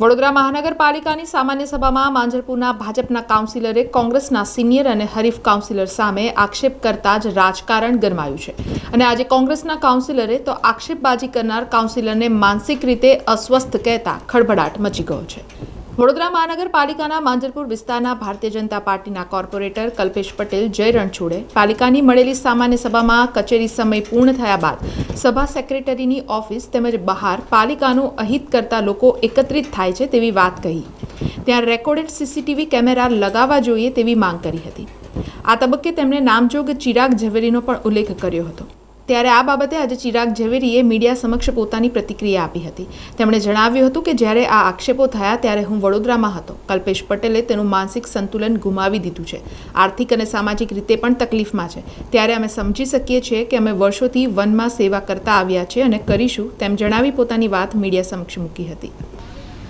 વડોદરા મહાનગરપાલિકાની સામાન્ય સભામાં માંજરપુરના ભાજપના કાઉન્સિલરે કોંગ્રેસના સિનિયર અને હરીફ કાઉન્સિલર સામે આક્ષેપ કરતા જ રાજકારણ ગરમાયું છે. અને આજે કોંગ્રેસના કાઉન્સિલરે તો આક્ષેપબાજી કરનાર કાઉન્સિલરને માનસિક રીતે અસ્વસ્થ કહેતા ખળભળાટ મચી ગયો છે. વડોદરા મહાનગરપાલિકાના માંજરપુર વિસ્તારના ભારતીય જનતા પાર્ટીના કોર્પોરેટર કલ્પેશ પટેલ જય રણછોડે પાલિકાની મળેલી સામાન્ય સભામાં કચેરી સમય પૂર્ણ થયા બાદ સભા સેક્રેટરીની ઓફિસ તેમજ બહાર પાલિકાનું અહિત કરતા લોકો એકત્રિત થાય છે તેવી વાત કહી. ત્યાં રેકોર્ડેડ સીસીટીવી કેમેરા લગાવવા જોઈએ તેવી માંગ કરી હતી. આ તબક્કે તેમણે નામજોગ ચિરાગ ઝવેરીનો પણ ઉલ્લેખ કર્યો હતો. ત્યારે આ બાબતે આજે ચિરાગ ઝવેરીએ મીડિયા સમક્ષ પોતાની પ્રતિક્રિયા આપી હતી. તેમણે જણાવ્યું હતું કે જ્યારે આ આક્ષેપો થયા ત્યારે હું વડોદરામાં હતો. કલ્પેશ પટેલે તેનું માનસિક સંતુલન ગુમાવી દીધું છે. આર્થિક અને સામાજિક રીતે પણ તકલીફમાં છે. ત્યારે અમે સમજી શકીએ છીએ કે અમે વર્ષોથી વનમાં સેવા કરતા આવ્યા છે અને કરીશું તેમ જણાવી પોતાની વાત મીડિયા સમક્ષ મૂકી હતી.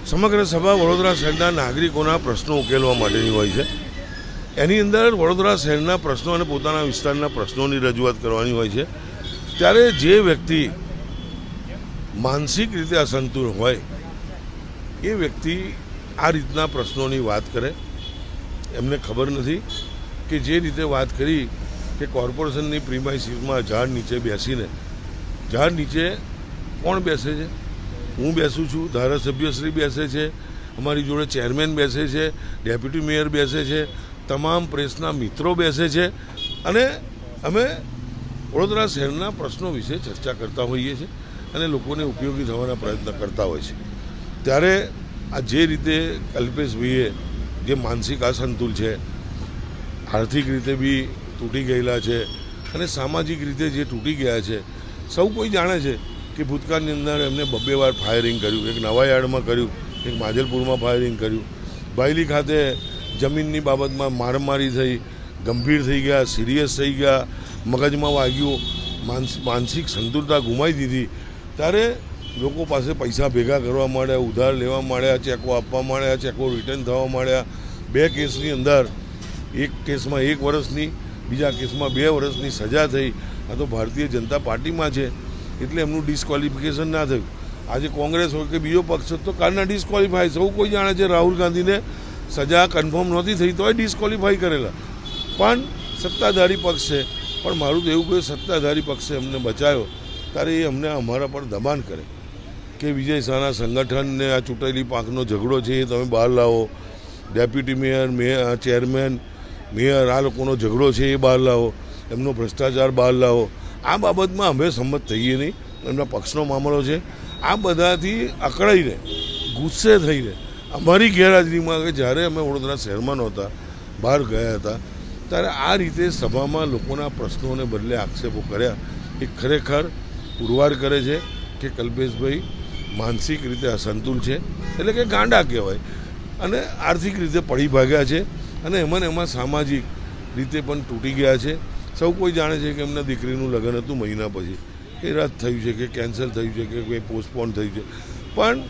સમગ્ર સભા વડોદરા શહેરના નાગરિકોના પ્રશ્નો ઉકેલવા માટેની હોય છે. એની અંદર વડોદરા શહેરના પ્રશ્નો અને પોતાના વિસ્તારના પ્રશ્નોની રજૂઆત કરવાની હોય છે. ત્યારે જે વ્યક્તિ માનસિક રીતે અસંતુલ હોય, એ વ્યક્તિ આ રીતના પ્રશ્નોની વાત કરે. એમને ખબર નથી કે જે રીતે વાત કરી કે કોર્પોરેશનની પ્રીમાઇસીસમાં ઝાડ નીચે બેસીને, ઝાડ નીચે કોણ બેસે છે? હું બેસું છું, ધારાસભ્યશ્રી બેસે છે, અમારી જોડે ચેરમેન બેસે છે, ડેપ્યુટી મેયર બેસે છે, તમામ પ્રેસના મિત્રો બેસે છે અને અમે વડોદરા શહેરના પ્રશ્નો વિશે ચર્ચા કરતા હોઈએ છીએ અને લોકોને ઉપયોગી થવાના પ્રયત્ન કરતા હોય છે. ત્યારે આ જે રીતે કલ્પેશભાઈએ જે માનસિક અસંતુલ છે, આર્થિક રીતે બી તૂટી ગયેલા છે અને સામાજિક રીતે જે તૂટી ગયા છે, સૌ કોઈ જાણે છે કે ભૂતકાળની અંદર એમને બબ્બે વાર ફાયરિંગ કર્યું, એક નવાયાર્ડમાં કર્યું, એક માજલપુરમાં ફાયરિંગ કર્યું. બાયલી ખાતે જમીનની બાબતમાં મારમારી થઈ, ગંભીર થઈ ગયા, સિરિયસ થઈ ગયા મગજમાં વાગ્યું, માનસ, માનસિક સંતુલતા ગુમાવી દીધી. ત્યારે લોકો પાસે પૈસા ભેગા કરવા માંડ્યા, ઉધાર લેવા માંડ્યા, ચેકો આપવા માંડ્યા, ચેકો રિટર્ન થવા માંડ્યા. બે કેસની અંદર, એક કેસમાં એક વર્ષની, બીજા કેસમાં બે વર્ષની સજા થઈ. આ તો ભારતીય જનતા પાર્ટીમાં છે, એટલે એમનું ડિસ્કવોલિફિકેશન ના થયું. આજે કોંગ્રેસ હોય કે બીજો પક્ષ હોય તો કારના ડિસ્કવોલિફાય સૌ કોઈ જાણે છે રાહુલ ગાંધીને સજા કન્ફર્મ નહોતી થઈ તોય ડિસ્કવોલિફાય કરેલા. પણ સત્તાધારી પક્ષ છે. પણ મારું તો એવું કહ્યું સત્તાધારી પક્ષે અમને બચાવ્યો, ત્યારે એ અમને અમારા પર દબાણ કરે. કે વિજય શાહના સંગઠનને આ ચૂંટાયેલી પાંખનો ઝઘડો છે એ તમે બહાર લાવો, deputy mayor mayor chairman, mayor, આ લોકોનો ઝઘડો છે એ બહાર લાવો, એમનો ભ્રષ્ટાચાર બહાર લાવો. આ બાબતમાં અમે સંમત થઈએ નહીં, એમના પક્ષનો મામલો છે. આ બધાથી અકળાઈને, ગુસ્સે થઈને, અમારી ગેરહાજરીમાં કે જ્યારે અમે વડોદરા શહેરમાં નહોતા, બહાર ગયા હતા ત્યારે આ રીતે સભામાં લોકોના પ્રશ્નોને બદલે આક્ષેપો કર્યા એ ખરેખર પુરવાર કરે છે કે કલ્પેશભાઈ માનસિક રીતે અસંતુલ છે, એટલે કે ગાંડા કહેવાય અને આર્થિક રીતે પડી ભાગ્યા છે અને એમાં એમાં સામાજિક રીતે પણ તૂટી ગયા છે. સૌ કોઈ જાણે છે કે એમના દીકરીનું લગ્ન હતું મહિના પછી એ રદ થયું છે, કે કેન્સલ થયું છે, કે કોઈ પોસ્ટપોન થયું છે. પણ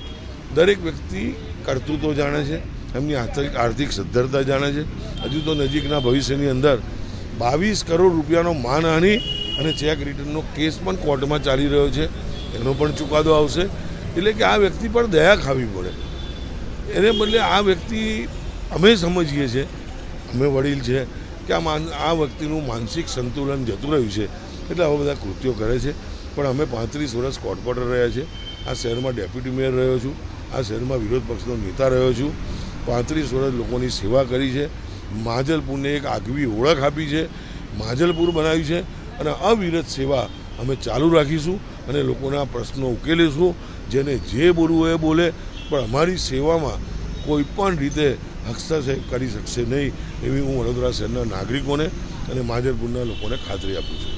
દરેક વ્યક્તિ કરતું તો જાણે છે. એમની આર્થિક સદ્ધરતા જાણે છે. હજુ તો નજીકના ભવિષ્યની અંદર બાવીસ કરોડ રૂપિયાનો માનહાનિ અને ચેક રિટર્નનો કેસ પણ કોર્ટમાં ચાલી રહ્યો છે. એનો પણ ચુકાદો આવશે. એટલે કે આ વ્યક્તિ પર દયા ખાવી પડે. એને બદલે આ વ્યક્તિ અમે સમજીએ છીએ, અમે વડીલ છે, કે આ માન આ વ્યક્તિનું માનસિક સંતુલન જતું રહ્યું છે. એટલે આવા બધા કૃત્યો કરે છે. પણ અમે પાંત્રીસ વર્ષ કોર્પોરેટર રહ્યા છે આ શહેરમાં ડેપ્યુટી મેયર રહ્યો છું. આ શહેરમાં વિરોધ પક્ષનો નેતા રહ્યો છું. પાંત્રીસ વર્ષ લોકોની સેવા કરી છે. માજલપુરને એક આગવી ઓળખ આપી છે. માજલપુર બનાવ્યું છે અને અવિરત સેવા અમે ચાલુ રાખીશું અને લોકોના પ્રશ્નો ઉકેલીશું. જેને જે બોલવું એ બોલે. પણ અમારી સેવામાં કોઈ પણ રીતે હસ્તક્ષેપ કરી શકશે નહીં એવી હું વડોદરા શહેરના નાગરિકોને અને માજલપુરના લોકોને ખાતરી આપું છું.